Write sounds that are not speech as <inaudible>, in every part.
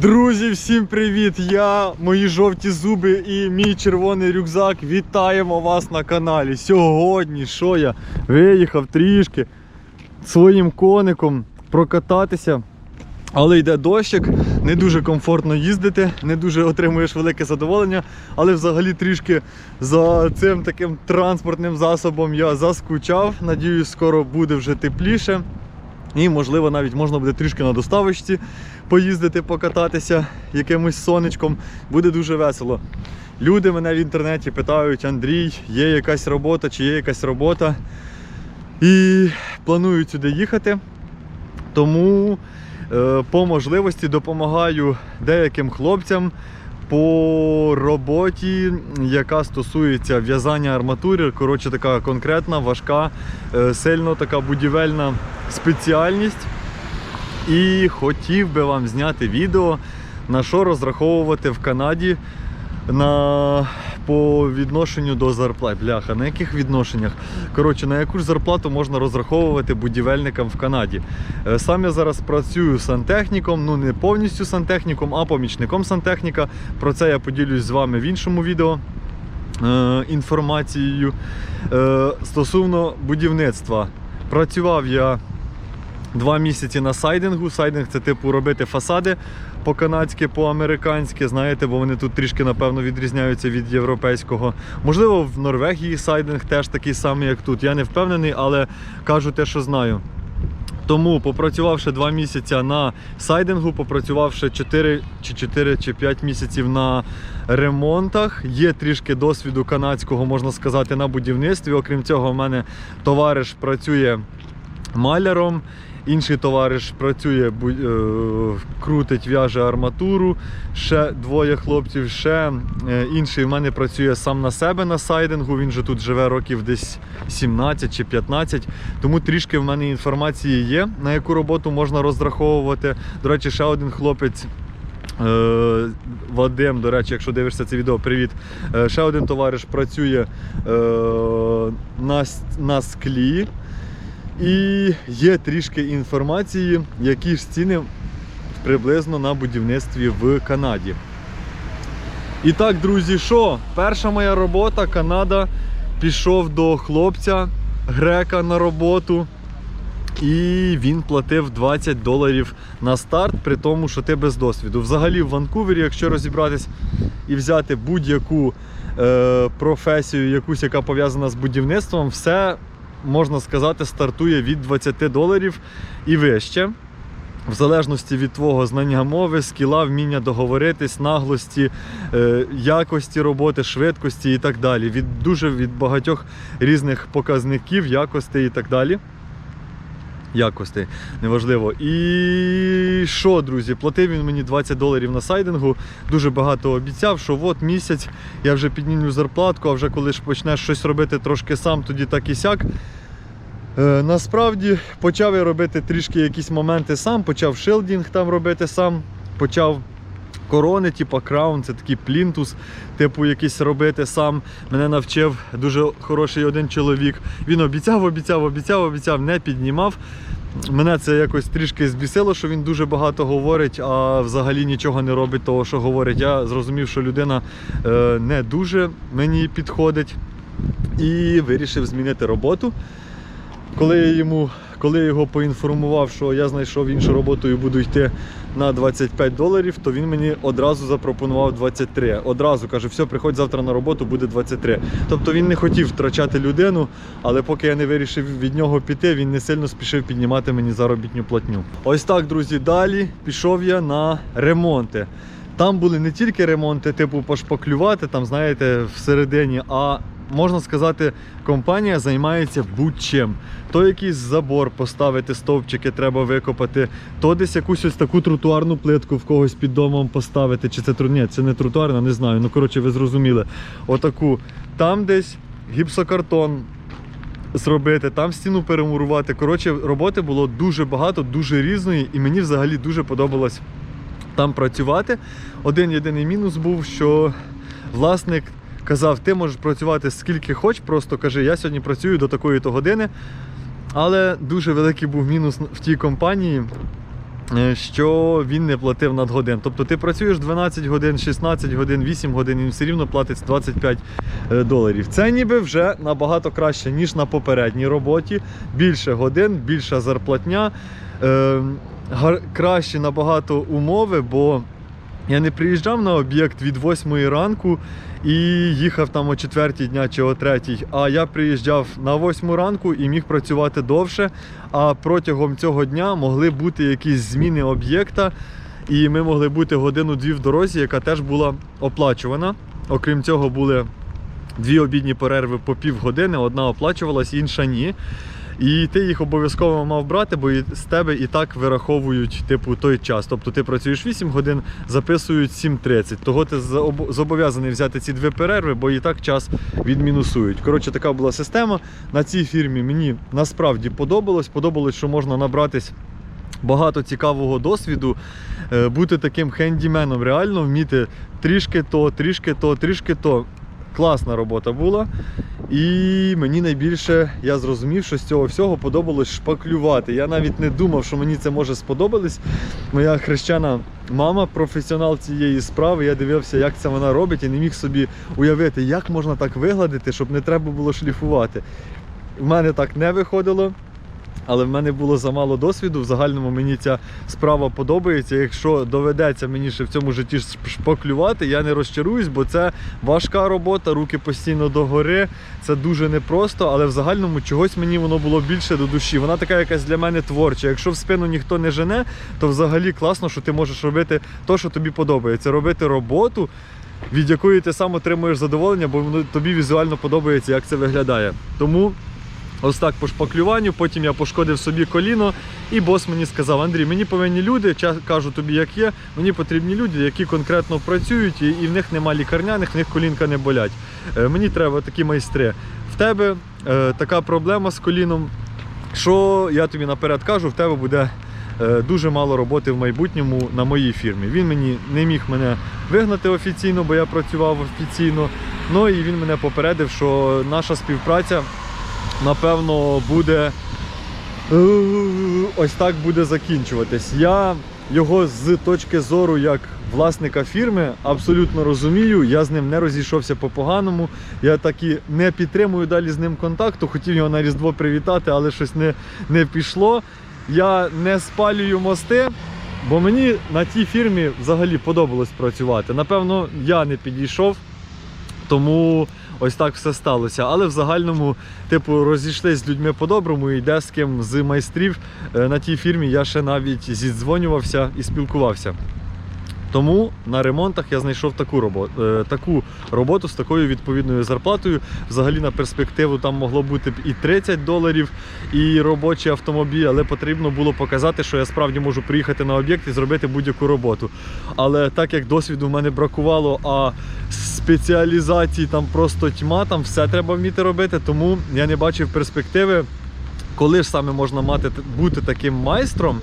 Друзі, всім привіт! Я, мої жовті зуби і мій червоний рюкзак. Вітаємо вас на каналі. Сьогодні що я виїхав трішки своїм коником прокататися. Але йде дощик, не дуже комфортно їздити, не дуже отримуєш велике задоволення. Але взагалі трішки за цим таким транспортним засобом я заскучав. Надіюсь, скоро буде вже тепліше. І, можливо, навіть можна буде трішки на доставочці поїздити, покататися якимось сонечком. Буде дуже весело. Люди мене в інтернеті питають: Андрій, є якась робота, чи є якась робота. І планують сюди їхати. Тому е, по можливості допомагаю деяким хлопцям по роботі, яка стосується в'язання арматури. Коротше, така конкретна, важка, е, сильно така будівельна спеціальність. І хотів би вам зняти відео, на що розраховувати в Канаді на, по відношенню до зарплат. Бляха, на яких відношеннях? Коротше, на яку ж зарплату можна розраховувати будівельникам в Канаді. Е, Сам я зараз працюю сантехніком, ну не повністю сантехніком, а помічником сантехніка. Про це я поділюсь з вами в іншому відео е, інформацією. Е, Стосовно будівництва. Працював я два місяці на сайдингу. Сайдинг це типу робити фасади по-канадськи, по-американськи, знаєте, бо вони тут трішки, напевно, відрізняються від європейського. Можливо, в Норвегії сайдинг теж такий самий, як тут. Я не впевнений, але кажу те, що знаю. Тому, попрацювавши два місяці на сайдингу, попрацювавши 4 чи 4 чи 5 місяців на ремонтах, є трішки досвіду канадського, можна сказати, на будівництві. Окрім цього, в мене товариш працює маляром. Інший товариш працює, е, крутить, в'яже арматуру. Ще двоє хлопців. Ще е, інший в мене працює сам на себе на сайдингу. Він же тут живе років десь 17 чи 15. Тому трішки в мене інформації є, на яку роботу можна розраховувати. До речі, ще один хлопець. е, Вадим, до речі, якщо дивишся це відео, привіт. Ще один товариш працює на склі. І є трішки інформації, які ж ціни приблизно на будівництві в Канаді. І так, друзі, що? Перша моя робота, Канада. Пішов до хлопця грека на роботу. І він платив 20 доларів на старт, при тому, що ти без досвіду. Взагалі в Ванкувері, якщо розібратись і взяти будь-яку е, професію, якусь, яка пов'язана з будівництвом, все можна сказати, стартує від 20 доларів і вище. В залежності від твого знання мови, скіла, вміння договоритись, наглості, е, якості роботи, швидкості і так далі. Від дуже від багатьох різних показників, якостей і так далі. Якостей, неважливо. І що, друзі, платив він мені 20 доларів на сайдингу, дуже багато обіцяв, що от місяць я вже піднімлю зарплатку, а вже коли ж почнеш щось робити трошки сам, тоді так і сяк. Е, насправді почав я робити трішки якісь моменти сам, почав шилдінг там робити сам, почав корони, типу краун, це такий плінтус, типу якийсь робити сам. Мене навчив дуже хороший один чоловік. Він обіцяв, обіцяв, обіцяв, обіцяв, не піднімав. Мене це якось трішки збісило, що він дуже багато говорить, а взагалі нічого не робить того, що говорить. Я зрозумів, що людина е, не дуже мені підходить і вирішив змінити роботу. Коли я йому, коли я його поінформував, що я знайшов іншу роботу і буду йти на 25 доларів, то він мені одразу запропонував 23. Одразу каже, все, приходь завтра на роботу, буде 23. Тобто він не хотів втрачати людину, але поки я не вирішив від нього піти, він не сильно спішив піднімати мені заробітну платню. Ось так, друзі, далі пішов я на ремонти. Там були не тільки ремонти, типу пошпаклювати, там, знаєте, всередині, а можна сказати, компанія займається будь-чим. То якийсь забор поставити, стовпчики треба викопати, то десь якусь ось таку тротуарну плитку в когось під домом поставити. Чи це ні, це не тротуарна, не знаю. Ну коротше, ви зрозуміли. Отаку. Там десь гіпсокартон зробити, там стіну перемурувати. Коротше, роботи було дуже багато, дуже різної, і мені взагалі дуже подобалось там працювати. Один єдиний мінус був, що власник казав, ти можеш працювати скільки хочеш, просто кажи, я сьогодні працюю до такої-то години. Але дуже великий був мінус в тій компанії. е, що він не платив надгодин. Тобто ти працюєш 12 годин, 16 годин, 8 годин, він все рівно платить 25 е, доларів. Це ніби вже набагато краще, ніж на попередній роботі. Більше годин, більша зарплатня, е, кращі набагато умови, бо я не приїжджав на об'єкт від 8 ранку і їхав там о 4 дня чи о 3, а я приїжджав на 8 ранку і міг працювати довше. А протягом цього дня могли бути якісь зміни об'єкта, і ми могли бути годину-дві в дорозі, яка теж була оплачувана. Окрім цього, були дві обідні перерви по півгодини, одна оплачувалась, інша ні. І ти їх обов'язково мав брати, бо з тебе і так вираховують типу той час. Тобто ти працюєш 8 годин, записують 7.30. Того ти зобов'язаний взяти ці дві перерви, бо і так час відмінусують. Коротше, така була система. На цій фірмі мені насправді подобалось. Подобалось, що можна набратись. Багато цікавого досвіду, е, бути таким хендіменом, реально вміти трішки то, трішки то, трішки то. Класна робота була. І мені найбільше я зрозумів, що з цього всього подобалось шпаклювати. Я навіть не думав, що мені це може сподобатись. Моя хрещена мама, професіонал цієї справи. Я дивився, як це вона робить, і не міг собі уявити, як можна так вигладити, щоб не треба було шліфувати. В мене так не виходило. Але в мене було замало досвіду. В загальному мені ця справа подобається. Якщо доведеться мені ще в цьому житті шпаклювати, я не розчаруюсь, бо це важка робота, руки постійно догори. Це дуже непросто, але в загальному чогось мені воно було більше до душі. Вона така якась для мене творча. Якщо в спину ніхто не жене, то взагалі класно, що ти можеш робити те, що тобі подобається. Робити роботу, від якої ти сам отримуєш задоволення, бо тобі візуально подобається, як це виглядає. Тому. Ось так по шпаклюванню, потім я пошкодив собі коліно, і бос мені сказав: Андрій, мені повинні люди, кажу тобі, як є, мені потрібні люди, які конкретно працюють, і, і в них нема лікарняних, в них колінка не болять. Е, мені треба такі майстри. В тебе е, така проблема з коліном, що я тобі наперед кажу, в тебе буде е, дуже мало роботи в майбутньому на моїй фірмі. Він мені не міг мене вигнати офіційно, бо я працював офіційно. Ну і він мене попередив, що наша співпраця напевно, буде е, ось так буде закінчуватись. Я його з точки зору як власника фірми абсолютно розумію. Я з ним не розійшовся по поганому. Я так і не підтримую далі з ним контакту. Хотів його на Різдво привітати, але щось не, не пішло. Я не спалюю мости. Бо мені на тій фірмі взагалі подобалось працювати. Напевно, я не підійшов, тому ось так все сталося. Але в загальному, типу, розійшлись з людьми по-доброму, і де з ким з майстрів е, на тій фірмі я ще навіть зідзвонювався і спілкувався. Тому на ремонтах я знайшов таку роботу, е, таку роботу з такою відповідною зарплатою. Взагалі на перспективу там могло бути і 30 доларів, і робочий автомобіль, але потрібно було показати, що я справді можу приїхати на об'єкт і зробити будь-яку роботу. Але так як досвіду в мене бракувало, а спеціалізації там просто тьма, там все треба вміти робити, тому я не бачив перспективи. Коли ж саме можна мати бути таким майстром,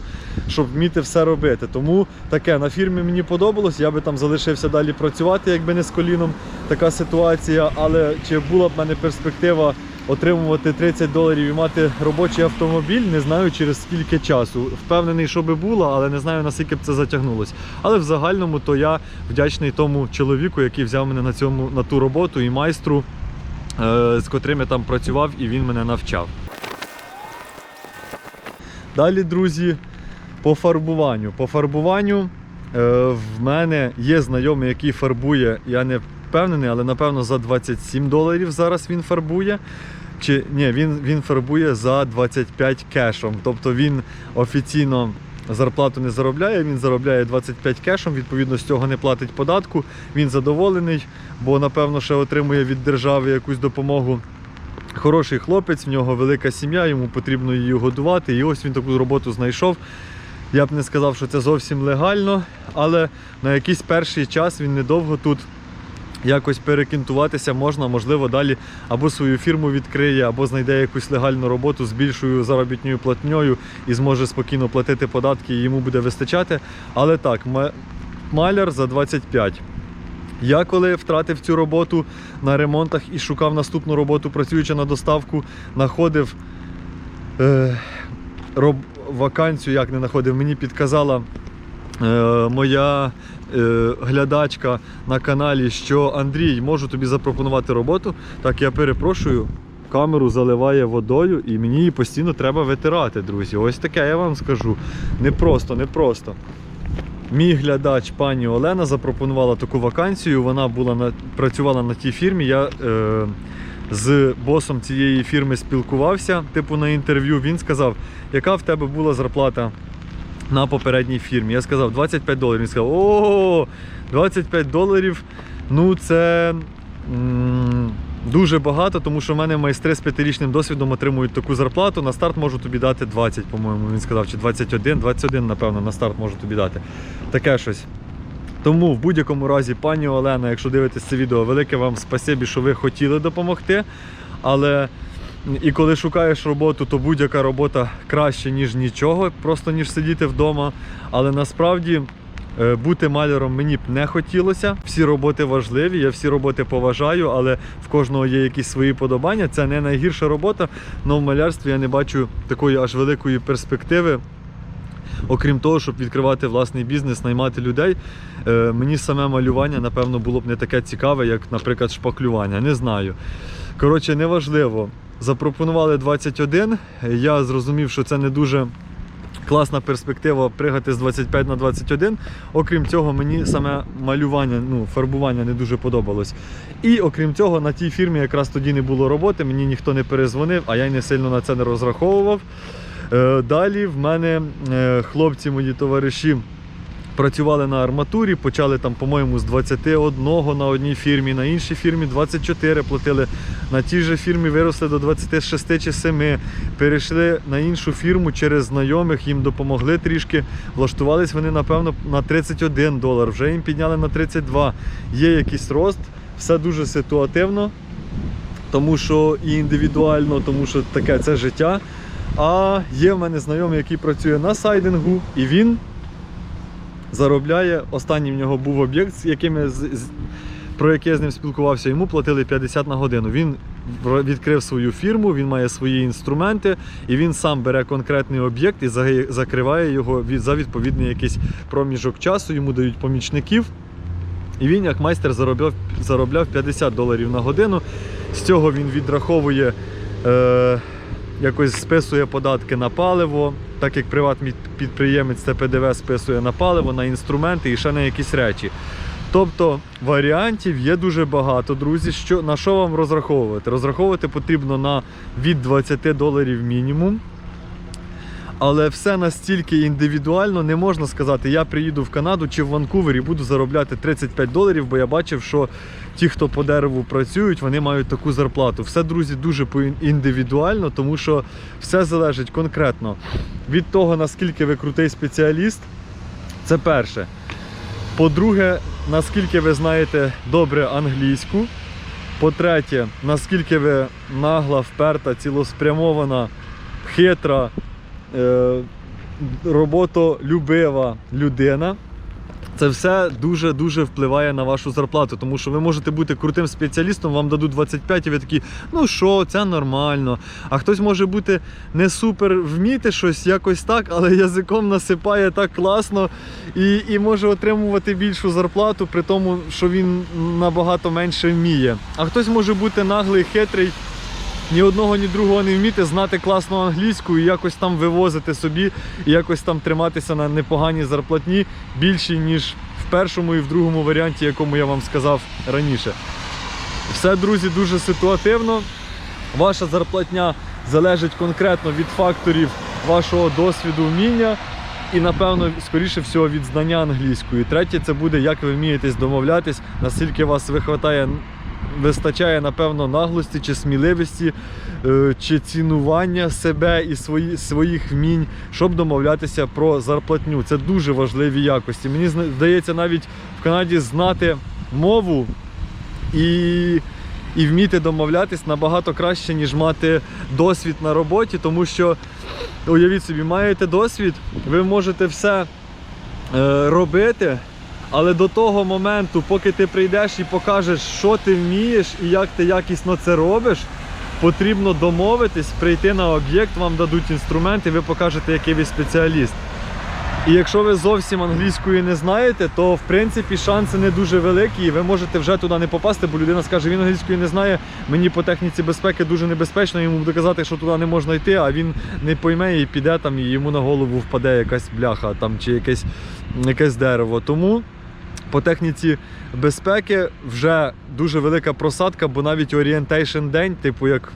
щоб вміти все робити. Тому таке на фірмі мені подобалось. Я би там залишився далі працювати, якби не з коліном така ситуація. Але чи була б в мене перспектива отримувати 30 доларів і мати робочий автомобіль, не знаю через скільки часу. Впевнений, що би було, але не знаю наскільки б це затягнулось. Але в загальному то я вдячний тому чоловіку, який взяв мене на цьому на ту роботу і майстру, е, з котрим я там працював, і він мене навчав. Далі, друзі, по фарбуванню. По фарбуванню е, в мене є знайомий, який фарбує, я не впевнений, але напевно за 27 доларів зараз він фарбує. Чи ні, він, він фарбує за 25 кешом. Тобто він офіційно зарплату не заробляє, він заробляє 25 кешом, відповідно з цього не платить податку. Він задоволений, бо напевно ще отримує від держави якусь допомогу. Хороший хлопець, в нього велика сім'я, йому потрібно її годувати. І ось він таку роботу знайшов. Я б не сказав, що це зовсім легально, але на якийсь перший час він недовго тут якось перекінтуватися можна, можливо, далі або свою фірму відкриє, або знайде якусь легальну роботу з більшою заробітною платньою і зможе спокійно платити податки, і йому буде вистачати. Але так, маляр за 25. Я коли втратив цю роботу на ремонтах і шукав наступну роботу, працюючи на доставку, знаходив е, роб, вакансію як не знаходив, мені підказала е, моя е, глядачка на каналі, що Андрій, можу тобі запропонувати роботу. Так, я перепрошую. Камеру заливає водою і мені її постійно треба витирати, друзі. Ось таке я вам скажу. Не просто, не просто. Мій глядач пані Олена запропонувала таку вакансію. Вона була на, працювала на тій фірмі. Я е, з босом цієї фірми спілкувався, типу на інтерв'ю. Він сказав, яка в тебе була зарплата на попередній фірмі. Я сказав 25 доларів. Він сказав, о, 25 доларів. Ну це м, дуже багато, тому що в мене майстри з п'ятирічним досвідом отримують таку зарплату. На старт можу тобі дати 20, по-моєму. Він сказав, чи 21, 21, напевно, на старт можу тобі дати. Таке щось. Тому в будь-якому разі, пані Олена, якщо дивитесь це відео, велике вам спасибі, що ви хотіли допомогти. Але і коли шукаєш роботу, то будь-яка робота краще, ніж нічого, просто ніж сидіти вдома. Але насправді е, бути маляром мені б не хотілося. Всі роботи важливі, я всі роботи поважаю, але в кожного є якісь свої подобання. Це не найгірша робота, але в малярстві я не бачу такої аж великої перспективи. Окрім того, щоб відкривати власний бізнес, наймати людей, е, мені саме малювання, напевно, було б не таке цікаве, як, наприклад, шпаклювання. Не знаю. Коротше, неважливо. Запропонували 21. Я зрозумів, що це не дуже класна перспектива пригати з 25 на 21. Окрім цього, мені саме малювання, ну, фарбування не дуже подобалось. І окрім цього, на тій фірмі якраз тоді не було роботи, мені ніхто не перезвонив, а я й не сильно на це не розраховував. Е, Далі в мене е, хлопці, мої товариші, працювали на арматурі, почали там, по-моєму, з 21 на одній фірмі, на іншій фірмі 24 платили. На тій же фірмі виросли до 26 чи 7. Перейшли на іншу фірму через знайомих, їм допомогли трішки. Влаштувались вони, напевно, на 31 долар. Вже їм підняли на 32. Є якийсь рост, все дуже ситуативно, тому що і індивідуально, тому що таке це життя. А є в мене знайомий, який працює на сайдингу, і він заробляє. Останній в нього був об'єкт, з яким я з- з- про який я з ним спілкувався. Йому платили 50 на годину. Він відкрив свою фірму, він має свої інструменти, і він сам бере конкретний об'єкт і закриває його за відповідний якийсь проміжок часу. Йому дають помічників. І він, як майстер, заробляв, заробляв 50 доларів на годину. З цього він відраховує, е, якось списує податки на паливо, так як приватний підприємець це ПДВ списує на паливо, на інструменти і ще на якісь речі. Тобто варіантів є дуже багато, друзі. Що, на що вам розраховувати? Розраховувати потрібно на від 20 доларів мінімум. Але все настільки індивідуально не можна сказати, я приїду в Канаду чи в Ванкувер і буду заробляти 35 доларів, бо я бачив, що ті, хто по дереву працюють, вони мають таку зарплату. Все, друзі, дуже індивідуально, тому що все залежить конкретно від того, наскільки ви крутий спеціаліст. Це перше. По-друге, наскільки ви знаєте добре англійську. По-третє, наскільки ви нагла, вперта, цілеспрямована, хитра, роботолюбива людина. Це все дуже-дуже впливає на вашу зарплату, тому що ви можете бути крутим спеціалістом, вам дадуть 25, і ви такі, ну що, це нормально. А хтось може бути не супер вміти щось якось так, але язиком насипає так класно і, і може отримувати більшу зарплату, при тому, що він набагато менше вміє. А хтось може бути наглий, хитрий, ні одного, ні другого не вміти, знати класну англійську і якось там вивозити собі, і якось там триматися на непоганій зарплатні більшій, ніж в першому і в другому варіанті, якому я вам сказав раніше. Все, друзі, дуже ситуативно. Ваша зарплатня залежить конкретно від факторів вашого досвіду, вміння. І, напевно, скоріше всього від знання англійської. Третє, це буде, як ви вмієтесь домовлятись, наскільки вас вихватає вистачає, напевно, наглості чи сміливості, е, чи цінування себе і свої, своїх вмінь, щоб домовлятися про зарплатню. Це дуже важливі якості. Мені здається, навіть в Канаді знати мову і, і вміти домовлятись набагато краще, ніж мати досвід на роботі, тому що уявіть собі, маєте досвід, ви можете все е, робити. Але до того моменту, поки ти прийдеш і покажеш, що ти вмієш і як ти якісно це робиш, потрібно домовитись, прийти на об'єкт, вам дадуть інструменти, ви покажете, який ви спеціаліст. І якщо ви зовсім англійської не знаєте, то в принципі шанси не дуже великі, і ви можете вже туди не попасти, бо людина скаже, він англійської не знає, мені по техніці безпеки дуже небезпечно, йому буде казати, що туди не можна йти, а він не пойме і піде там, і йому на голову впаде якась бляха там, чи якесь, якесь дерево. Тому по техніці безпеки вже дуже велика просадка, бо навіть орієнтейшн день, типу як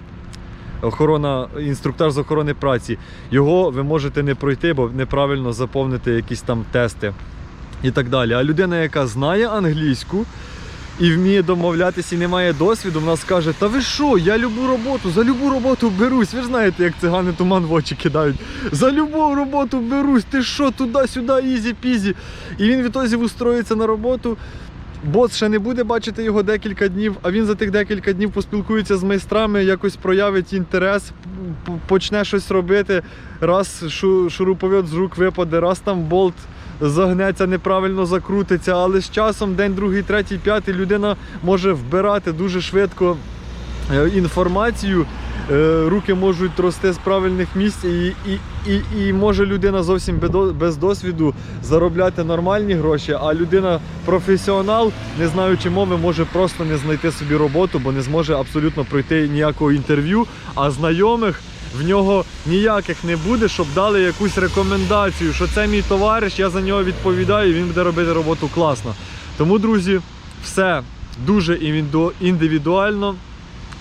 охорона, інструктор з охорони праці, його ви можете не пройти, бо неправильно заповнити якісь там тести і так далі. А людина, яка знає англійську і вміє домовлятися і не має досвіду, вона скаже: Та ви що, я любу роботу, за любу роботу берусь. Ви ж знаєте, як цигани туман в очі кидають. За любу роботу берусь, ти що, туди-сюди, ізі-пізі. І він відтоді устроїться на роботу. Бос ще не буде бачити його декілька днів, а він за тих декілька днів поспілкується з майстрами, якось проявить інтерес, почне щось робити. Раз шу- шуруповерт з рук випаде, раз там болт загнеться, неправильно закрутиться. Але з часом, день, другий, третій, п'ятий, людина може вбирати дуже швидко е, інформацію. е, Руки можуть рости з правильних місць, і, і, і, і може людина зовсім без досвіду заробляти нормальні гроші, а людина професіонал, не знаючи мови, може просто не знайти собі роботу, бо не зможе абсолютно пройти ніякого інтерв'ю, а знайомих в нього ніяких не буде, щоб дали якусь рекомендацію, що це мій товариш, я за нього відповідаю, і він буде робити роботу класно. Тому, друзі, все дуже індивідуально.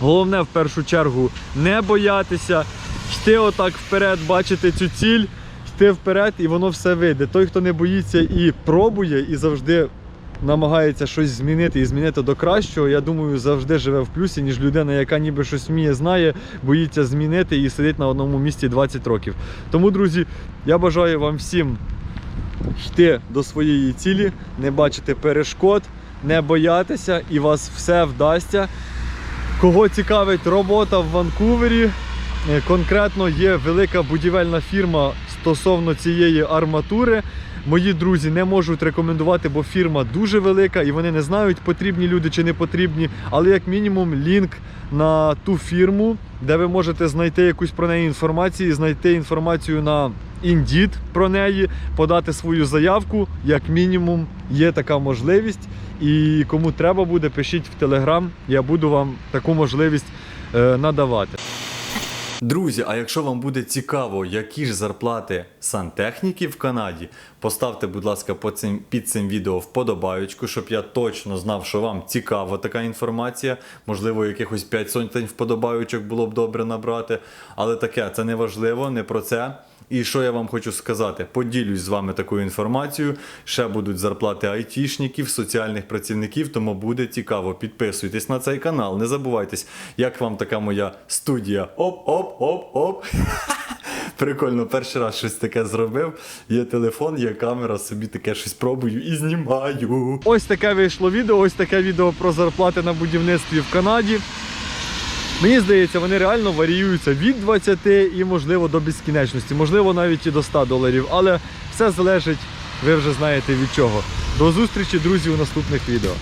Головне в першу чергу не боятися, йти отак вперед, бачити цю ціль, йти вперед, і воно все вийде. Той, хто не боїться і пробує, і завжди намагається щось змінити і змінити до кращого, я думаю, завжди живе в плюсі, ніж людина, яка ніби щось вміє, знає, боїться змінити і сидить на одному місці 20 років. Тому, друзі, я бажаю вам всім йти до своєї цілі, не бачити перешкод, не боятися, і вас все вдасться. Кого цікавить робота в Ванкувері, е, конкретно є велика будівельна фірма стосовно цієї арматури. Мої друзі не можуть рекомендувати, бо фірма дуже велика і вони не знають, потрібні люди чи не потрібні. Але як мінімум лінк на ту фірму, де ви можете знайти якусь про неї інформацію, знайти інформацію на Indeed про неї, подати свою заявку. Як мінімум, є така можливість. І кому треба буде, пишіть в Телеграм, я буду вам таку можливість е, надавати. Друзі, а якщо вам буде цікаво, які ж зарплати сантехніки в Канаді, поставте, будь ласка, по цим, під цим відео вподобаючку, щоб я точно знав, що вам цікава така інформація. Можливо, якихось 5 сотень вподобаючок було б добре набрати. Але таке, це не важливо, не про це. І що я вам хочу сказати? Поділюсь з вами такою інформацією. Ще будуть зарплати айтішників, соціальних працівників, тому буде цікаво. Підписуйтесь на цей канал. Не забувайтесь, як вам така моя студія. Оп-оп-оп-оп. <laughs> Прикольно, перший раз щось таке зробив. Є телефон, є камера, собі таке щось пробую і знімаю. Ось таке вийшло відео. Ось таке відео про зарплати на будівництві в Канаді. Мені здається, вони реально варіюються від 20 і, можливо, до безкінечності, можливо, навіть і до 100 доларів. Але все залежить, ви вже знаєте від чого. До зустрічі, друзі, у наступних відео.